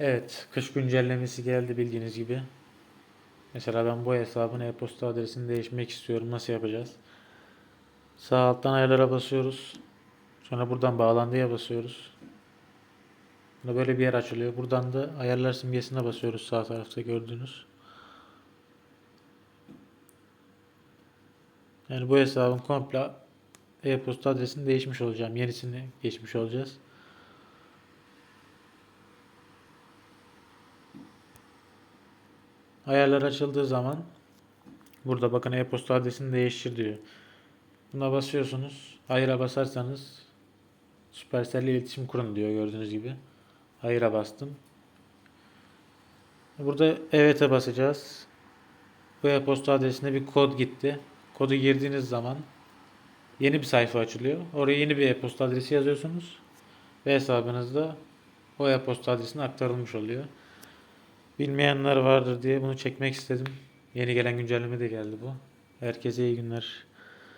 Evet, kış güncellemesi geldi bildiğiniz gibi. Mesela ben bu hesabın e-posta adresini değişmek istiyorum. Nasıl yapacağız? Sağ alttan ayarlara basıyoruz. Sonra buradan bağlantıya basıyoruz. Burada böyle bir yer açılıyor. Buradan da ayarlar simgesine basıyoruz sağ tarafta gördüğünüz. Yani bu hesabın komple e-posta adresini değişmiş olacağım. Yenisini geçmiş olacağız. Ayarlar açıldığı zaman burada bakın e-posta adresini değiştir diyor. Buna basıyorsunuz. Hayır'a basarsanız Supercell ile iletişim kurun diyor gördüğünüz gibi. Hayır'a bastım. Burada evet'e basacağız. Bu e-posta adresine bir kod gitti. Kodu girdiğiniz zaman yeni bir sayfa açılıyor. Oraya yeni bir e-posta adresi yazıyorsunuz. Ve hesabınızda o e-posta adresine aktarılmış oluyor. Bilmeyenler vardır diye bunu çekmek istedim. Yeni gelen güncelleme de geldi bu. Herkese iyi günler.